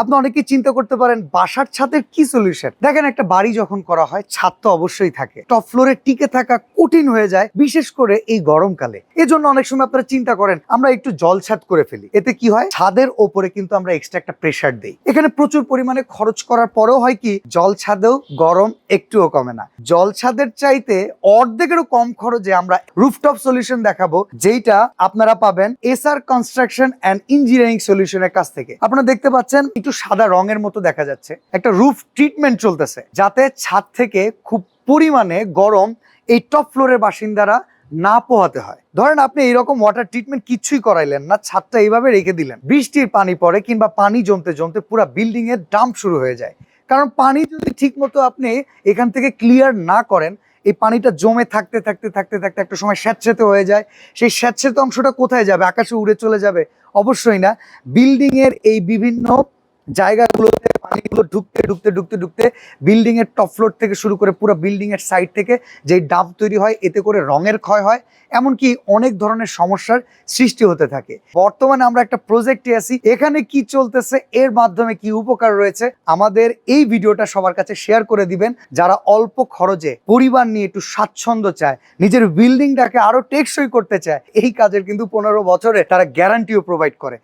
আপনি অনেকেই চিন্তা করতে পারেন, বাসার ছাদের কি সলিউশন দেখেন একটা বাড়ি যখন করা হয়, ছাদ তো অবশ্যই থাকে। টপ ফ্লোরে টিকে থাকা কঠিন হয়ে যায়, বিশেষ করে এই গরমকালে। এজন্য অনেক সময় আপনারা চিন্তা করেন, আমরা একটু জল ছাদ করে ফেলি। এতে কি হয়? ছাদের ওপরে কিন্তু আমরা এক্সট্রা একটা প্রেসার দেই। এখানে প্রচুর পরিমাণে খরচ করার পরেও হয় কি, জল ছাদেও গরম একটুও কমে না। জল ছাদের চাইতে অর্ধেকেরও কম খরচে আমরা রুফটপ সলিউশন দেখাবো, যেইটা আপনারা পাবেন এসআর কনস্ট্রাকশন অ্যান্ড ইঞ্জিনিয়ারিং সলিউশনের কাছ থেকে। আপনারা দেখতে পাচ্ছেন একটু সাদা রঙের মতো দেখা যাচ্ছে। একটা রুফ ট্রিটমেন্ট চলতেছে, যাতে ছাদ থেকে খুব পরিমাণে গরম এই টপ ফ্লোরের বাসিন্দারা না পোহাতে হয়। ধরেন আপনি এইরকম ওয়াটার ট্রিটমেন্ট কিছুই করাইলেন না, ছাদটা এইভাবে রেখে দিলেন। বৃষ্টির পানি পড়ে কিংবা পানি জমতে জমতে পুরো বিল্ডিং এর ডাম্প শুরু হয়ে যায়। কারণ পানি যদি ঠিক মতো আপনি এখান থেকে ক্লিয়ার না করেন, এই পানিটা জমে থাকতে থাকতে থাকতে থাকতে একটা সময় স্যাঁতস্যাঁতে হয়ে যায়। সেই স্যাঁতস্যাঁতে অংশটা কোথায় যাবে? আকাশে উড়ে চলে যাবে? অবশ্যই না। বিল্ডিং এর এই বিভিন্ন জায়গাগুলোতে, পানিগুলো ঢুকতে ঢুকতে ঢুকতে ঢুকতে বিল্ডিং এর টপ ফ্লোর থেকে শুরু করে পুরো বিল্ডিং এর সাইড থেকে যেই ডাব তৈরি হয়, এতে করে রঙের ক্ষয় হয়। এমনকি অনেক ধরনের সমস্যার সৃষ্টি হতে থাকে। বর্তমানে আমরা একটা প্রজেক্টে আছি। এখানে কি চলতেছে, এর মাধ্যমে কি উপকার রয়েছে, আমাদের এই ভিডিওটা সবার কাছে শেয়ার করে দিবেন। যারা অল্প খরচে পরিবার নিয়ে একটু স্বাচ্ছন্দ্য চায়, নিজের বিল্ডিংটাকে আরও টেকসই করতে চায়, এই কাজের কিন্তু পনেরো বছরে তারা গ্যারান্টিও প্রোভাইড করে।